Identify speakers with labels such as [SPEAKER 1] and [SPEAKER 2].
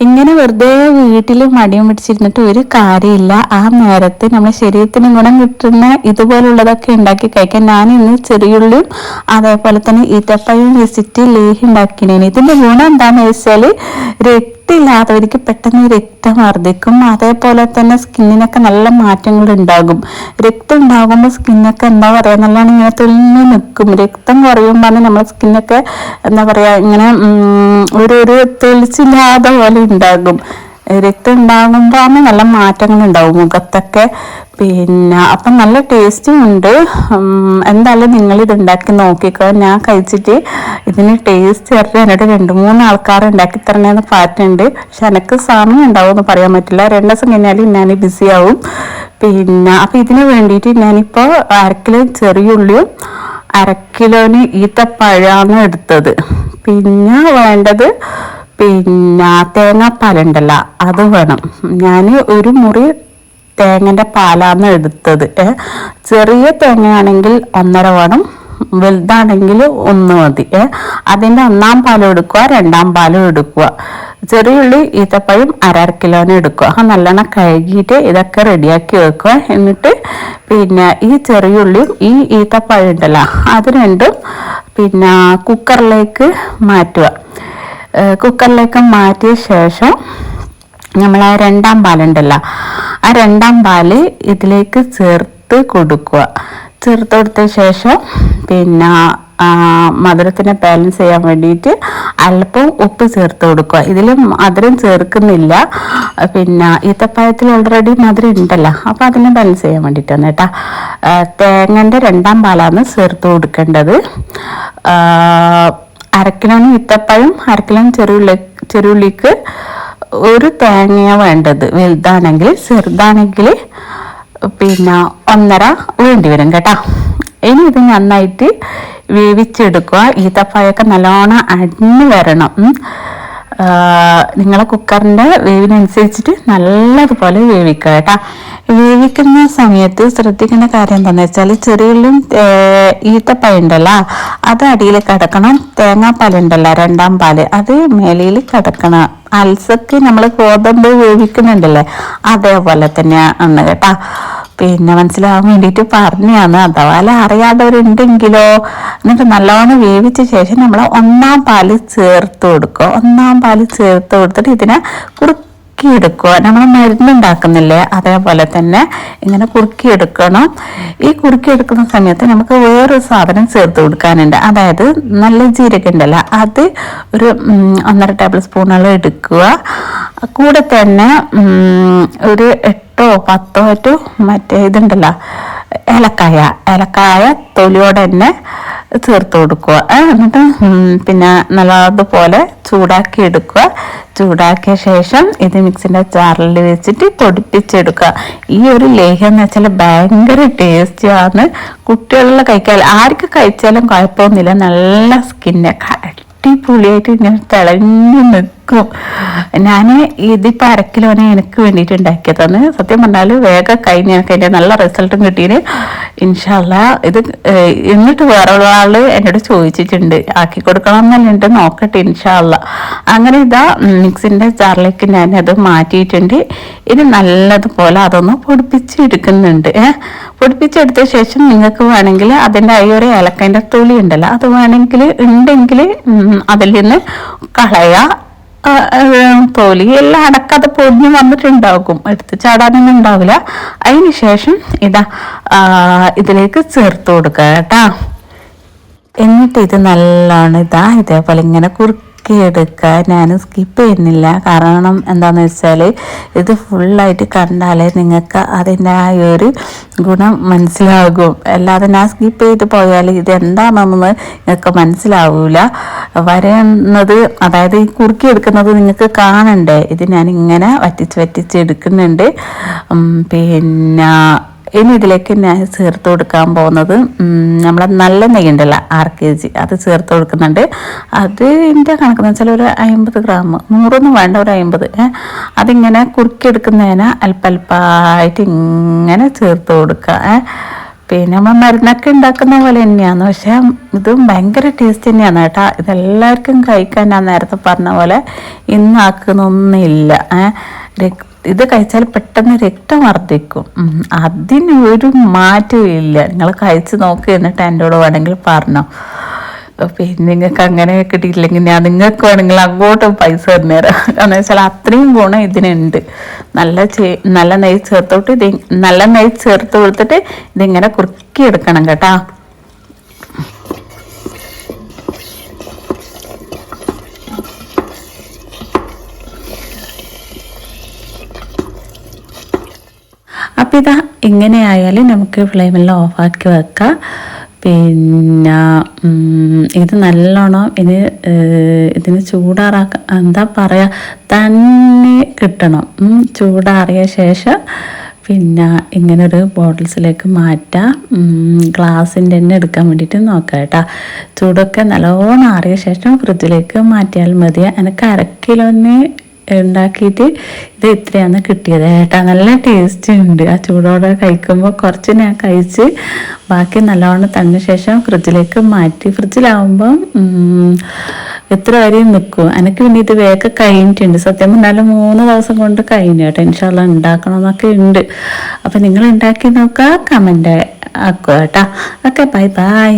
[SPEAKER 1] ഇങ്ങനെ വെറുതെ വീട്ടിൽ മടിയും പിടിച്ചിരുന്നിട്ട് ഒരു കാര്യമില്ല. ആ നേരത്ത് നമ്മുടെ ശരീരത്തിന് ഗുണം കിട്ടുന്ന ഇതുപോലുള്ളതൊക്കെ ഉണ്ടാക്കി കഴിക്കാൻ ഞാൻ ഇന്ന് ചെറിയുള്ളിയും അതേപോലെ തന്നെ ഈത്തപ്പഴം വെച്ചിട്ട് ലേഹി ഉണ്ടാക്കിയാണ് ഇതിന്റെ ഗുണം എന്താണെന്ന് വെച്ചാൽ രക്തമില്ലാത്തവർക്ക് പെട്ടെന്ന് രക്തം വർദ്ധിക്കും. അതേപോലെ തന്നെ സ്കിന്നിനൊക്കെ നല്ല മാറ്റങ്ങൾ ഉണ്ടാകും. രക്തം ഉണ്ടാകുമ്പോൾ സ്കിന്നൊക്കെ എന്താ പറയുക നല്ലോണം ഇങ്ങനെ തെളിഞ്ഞു നിൽക്കും. രക്തം കുറയുമ്പോൾ നമ്മുടെ സ്കിന്നൊക്കെ എന്താ പറയുക ഇങ്ങനെ ഒരു ഒരു തെളിച്ചില്ലാതെ പോലെ ഉണ്ടാകും. രക്തം ഉണ്ടാകുമ്പോൾ നല്ല മാറ്റങ്ങൾ ഉണ്ടാവും മുഖത്തൊക്കെ. പിന്നെ അപ്പം നല്ല ടേസ്റ്റും ഉണ്ട്. എന്തായാലും നിങ്ങൾ ഇത് ഉണ്ടാക്കി നോക്കിക്കോ. ഞാൻ കഴിച്ചിട്ട് ഇതിന് ടേസ്റ്റ് അറിയാൻ എന്നോട് രണ്ട് മൂന്ന് ആൾക്കാർ ഉണ്ടാക്കി തരണേന്ന് പാറ്റുണ്ട് പക്ഷെ എനിക്ക് സമയം ഉണ്ടാവും എന്ന് പറയാൻ പറ്റില്ല. രണ്ട് ദിവസം കഴിഞ്ഞാൽ ഞാൻ ബിസി ആവും. പിന്നെ അപ്പം ഇതിന് വേണ്ടിയിട്ട് ഞാനിപ്പോൾ അരക്കിലോ ചെറിയുള്ളിയും അരക്കിലോന് ഈത്തപ്പഴമാണ് എടുത്തത്. പിന്നെ വേണ്ടത് പിന്നെ തേങ്ങാപ്പാലുണ്ടല്ല അത് വേണം. ഞാൻ ഒരു മുറി തേങ്ങന്റെ പാലാണ് എടുത്തത്. ചെറിയ തേങ്ങയാണെങ്കിൽ ഒന്നര വേണം വലുതാണെങ്കിൽ ഒന്ന് മതി. അതിന്റെ ഒന്നാം പാലും എടുക്കുക രണ്ടാം പാലും എടുക്കുക. ചെറിയുള്ളി ഈത്തപ്പഴം അര അര കിലോന് എടുക്കുക. ആ നല്ലോണം കഴുകിയിട്ട് ഇതൊക്കെ റെഡിയാക്കി വെക്കുക. എന്നിട്ട് പിന്നെ ഈ ചെറിയുള്ളിയും ഈ ഈത്തപ്പഴം ഉണ്ടല്ലോ അത് രണ്ടും പിന്നെ കുക്കറിലേക്ക് മാറ്റുക. കുക്കറിലേക്ക് മാറ്റിയ ശേഷം നമ്മൾ ആ രണ്ടാം പാലുണ്ടല്ലോ ആ രണ്ടാം പാൽ ഇതിലേക്ക് ചേർത്ത് കൊടുക്കുക. ചേർത്ത് കൊടുത്ത ശേഷം പിന്നെ മധുരത്തിനെ ബാലൻസ് ചെയ്യാൻ വേണ്ടിയിട്ട് അല്പം ഉപ്പ് ചേർത്ത് കൊടുക്കുക. ഇതിൽ മധുരം ചേർക്കുന്നില്ല. പിന്നെ ഈത്തപ്പഴത്തിൽ ഓൾറെഡി മധുരം ഉണ്ടല്ലോ അപ്പോൾ അതിനെ ബാലൻസ് ചെയ്യാൻ വേണ്ടിയിട്ടാണ് കേട്ടോ. തേങ്ങന്റെ രണ്ടാം പാലാണ് ചേർത്ത് കൊടുക്കേണ്ടത്. അരക്കിലോന് ഇത്തപ്പഴം അരക്കിലോന് ചെറുള്ളി ചെറുള്ളിക്ക് ഒരു തേങ്ങയാണ് വേണ്ടത്. വലുതാണെങ്കിൽ ചെറുതാണെങ്കിൽ പിന്നെ ഒന്നര വേണ്ടി വരും കേട്ടോ. ഇനി ഇത് നന്നായിട്ട് വേവിച്ചെടുക്കുക. ഈത്തപ്പഴമൊക്കെ നല്ലോണം അടിഞ്ഞു വരണം. നിങ്ങളെ കുക്കറിന്റെ വേവിനനുസരിച്ചിട്ട് നല്ലതുപോലെ വേവിക്കുക കേട്ടോ. വേവിക്കുന്ന സമയത്ത് ശ്രദ്ധിക്കേണ്ട കാര്യം എന്താണെന്ന് വെച്ചാൽ ചെറിയുള്ളും ഈത്തപ്പഴം ഉണ്ടല്ലോ അത് അടിയിൽ കിടക്കണം. തേങ്ങാപ്പാലുണ്ടല്ലോ രണ്ടാം പാൽ. അത് മേലയിൽ കിടക്കണം. അൽസക്ക് നമ്മൾ ഗോതമ്പ് വേവിക്കുന്നുണ്ടല്ലേ അതേപോലെ തന്നെയാണ് കേട്ടാ. പിന്നെ മനസ്സിലാവാൻ വേണ്ടിയിട്ട് പറഞ്ഞാണ് അഥവാ അറിയാത്തവരുണ്ടെങ്കിലോ എന്നിട്ട് നല്ലോണം വേവിച്ച ശേഷം നമ്മൾ ഒന്നാം പാൽ ചേർത്ത് കൊടുക്കുക. ഒന്നാം പാൽ ചേർത്ത് കൊടുത്തിട്ട് ഇതിനെ കുറുക്കിയെടുക്കുക. നമ്മൾ മരുന്നുണ്ടാക്കുന്നില്ലേ? അതേപോലെ തന്നെ ഇങ്ങനെ കുറുക്കിയെടുക്കണം. ഈ കുറുക്കിയെടുക്കുന്ന സമയത്ത് നമുക്ക് വേറൊരു സാധനം ചേർത്ത് കൊടുക്കാനുണ്ട്. അതായത് നല്ല ജീരകം അത് ഒരു ഒന്നര ടേബിൾ സ്പൂണുകൾ എടുക്കുക. കൂടെ തന്നെ ഒരു എട്ടോ പത്തോ ടു മറ്റേ ഇതുണ്ടല്ലോ ഏലക്കായ. ഏലക്കായ തൊലിയോടെ തന്നെ ചേർത്ത് കൊടുക്കുക. എന്നിട്ട് പിന്നെ നല്ലതുപോലെ ചൂടാക്കി എടുക്കുക. ചൂടാക്കിയ ശേഷം ഇത് മിക്സിന്റെ ജാറിൽ വെച്ചിട്ട് പൊടിപ്പിച്ചെടുക്കുക. ഈ ഒരു ലേഹ്യം എന്ന് വെച്ചാൽ ഭയങ്കര ടേസ്റ്റിയാണ് കുട്ടികളിൽ കഴിക്കാൻ ആർക്ക് കഴിച്ചാലും കുഴപ്പമൊന്നുമില്ല. നല്ല സ്കിന്നെ അടിപൊളിയായിട്ട് ഇങ്ങനെ തിളങ്ങി നിൽക്കും. ഞാൻ ഇതിപ്പോൾ അരക്കിലോനെ എനിക്ക് വേണ്ടിയിട്ട് ഉണ്ടാക്കിയതാണ് സത്യം പറഞ്ഞാൽ വേഗം കഴിഞ്ഞ് എനിക്ക് അതിന്റെ നല്ല റിസൾട്ടും കിട്ടിയത് ഇൻഷാല്ല ഇത് എന്നിട്ട് വേറെ ഒരാൾ എന്നോട് ചോദിച്ചിട്ടുണ്ട്. ആക്കി കൊടുക്കണം എന്നുണ്ട് നോക്കട്ടെ ഇൻഷാല്ല അങ്ങനെ ഇതാ മിക്സിന്റെ ജാറിലേക്ക് ഞാൻ അത് മാറ്റിയിട്ടുണ്ട്. ഇത് നല്ലതുപോലെ അതൊന്ന് പൊടിപ്പിച്ചെടുക്കുന്നുണ്ട്. പൊടിപ്പിച്ചെടുത്ത ശേഷം നിങ്ങൾക്ക് വേണമെങ്കിൽ അതിന്റെ ഈ ഒരു ഏലക്കന്റെ തൊലി ഉണ്ടല്ലോ അത് വേണമെങ്കിൽ ഉണ്ടെങ്കിൽ അതിൽ നിന്ന് കളയുക ആ, ആ, തൊലി എല്ലാം അടക്കാതെ പൊതിഞ്ഞ് വന്നിട്ടുണ്ടാകും. എടുത്ത് ചാടാനൊന്നും ഉണ്ടാവില്ല. അതിന് ശേഷം ഇതാ ഇതിലേക്ക് ചേർത്ത് കൊടുക്കുക കേട്ടാ. എന്നിട്ട് ഇത് നല്ലോണം ഇതാ ഇതേപോലെ ഇങ്ങനെ കുറുക്കിയെടുക്കുക ഞാൻ സ്കിപ്പ് ചെയ്യുന്നില്ല. കാരണം എന്താന്ന് വെച്ചാൽ ഇത് ഫുള്ളായിട്ട് കണ്ടാലേ നിങ്ങൾക്ക് അതിന്റെ ആ ഒരു ഗുണം മനസ്സിലാകും. അല്ലാതെ ഞാൻ സ്കിപ്പ് ചെയ്ത് പോയാൽ ഇത് എന്താണെന്ന് നിങ്ങൾക്ക് മനസ്സിലാവില്ല വരുന്നത് അതായത് ഈ കുറുക്കിയെടുക്കുന്നത് നിങ്ങൾക്ക് കാണണ്ടേ? ഇത് ഞാൻ ഇങ്ങനെ വറ്റിച്ച് വറ്റിച്ച് എടുക്കുന്നുണ്ട്. പിന്നെ ഇനി ഇതിലേക്ക് ഞാൻ ചേർത്ത് കൊടുക്കാൻ പോകുന്നത് നമ്മളെ നല്ല നെയ്യ് ഉണ്ടല്ലോ ആറ് കെ ജി. അത് ചേർത്ത് കൊടുക്കുന്നുണ്ട്. അത് എന്റെ കണക്കെന്ന് വെച്ചാൽ ഒരു അമ്പത് ഗ്രാം. നൂറൊന്നും വേണ്ട ഒരു അമ്പത്. അതിങ്ങനെ കുറുക്കിയെടുക്കുന്നതിന് അല്പല്പമായിട്ട് ഇങ്ങനെ ചേർത്ത് കൊടുക്കുക. പിന്നെ നമ്മൾ മരുന്നൊക്കെ ഉണ്ടാക്കുന്ന പോലെ തന്നെയാണ്. പക്ഷേ ഇതും ഭയങ്കര ടേസ്റ്റ് തന്നെയാണ് കേട്ടോ. ഇതെല്ലാവർക്കും കഴിക്കാൻ ഞാൻ നേരത്തെ പറഞ്ഞ പോലെ ഇന്നാക്കുന്നൊന്നുമില്ല ഇത് കഴിച്ചാൽ പെട്ടെന്ന് രക്തം വർദ്ധിക്കും. അതിന് ഒരു മാറ്റവും ഇല്ല. നിങ്ങൾ കഴിച്ച് നോക്ക് എന്നിട്ട് എന്നോട് വേണമെങ്കിൽ പറഞ്ഞോ. പിന്നെ നിങ്ങൾക്ക് അങ്ങനെ കിട്ടിയിട്ടില്ലെങ്കിൽ ഞാൻ നിങ്ങൾക്ക് വേണമെങ്കിൽ അങ്ങോട്ട് പൈസ തന്നേരാം. കാരണം വെച്ചാൽ അത്രയും ഗുണം ഇതിനുണ്ട്. നല്ല ചേ നല്ല നെയ്യ് ചേർത്തോട്ട് ഇത് നല്ല നെയ്യ് ചേർത്ത് കൊടുത്തിട്ട് ഇതിങ്ങനെ കുറുക്കി എടുക്കണം കേട്ടോ. അപ്പം ഇതാ ഇങ്ങനെ ആയാലും നമുക്ക് ഫ്ലെയിമെല്ലാം ഓഫാക്കി വെക്കാം. പിന്നെ ഇത് നല്ലോണം ഇത് ഇതിന് ചൂടാറാക്ക എന്താ പറയുക തന്നെ കിട്ടണം. ചൂടാറിയ ശേഷം പിന്നെ ഇങ്ങനെ ഒരു ബോട്ടിൽസിലേക്ക് മാറ്റാം. ഗ്ലാസിന്റെ തന്നെ എടുക്കാൻ വേണ്ടിയിട്ട് നോക്കാം കേട്ടോ. ചൂടൊക്കെ നല്ലോണം ആറിയ ശേഷം ഫ്രിഡ്ജിലേക്ക് മാറ്റിയാൽ മതി എനിക്ക് അര കിലോന് ഉണ്ടാക്കിയിട്ട് ഇത് ഇത്രയാണ് കിട്ടിയത്. ഏട്ടാ നല്ല ടേസ്റ്റ് ഉണ്ട്. ആ ചൂടോടെ കഴിക്കുമ്പോൾ കുറച്ച് ഞാൻ കഴിച്ച് ബാക്കി നല്ലവണ്ണം തന്ന ശേഷം ഫ്രിഡ്ജിലേക്ക് മാറ്റി. ഫ്രിഡ്ജിലാവുമ്പം എത്ര വരെയും നിൽക്കും എനിക്ക് പിന്നെ ഇത് വേഗം കഴിഞ്ഞിട്ടുണ്ട്. സത്യം പറഞ്ഞാൽ മൂന്ന് ദിവസം കൊണ്ട് കഴിഞ്ഞു കേട്ടോ. ഇൻഷാല്ല ഉണ്ടാക്കണമെന്നൊക്കെ ഉണ്ട്. അപ്പം നിങ്ങൾ ഉണ്ടാക്കി നോക്കുക കമന്റ് ആക്കുക കേട്ടോ. Okay bye bye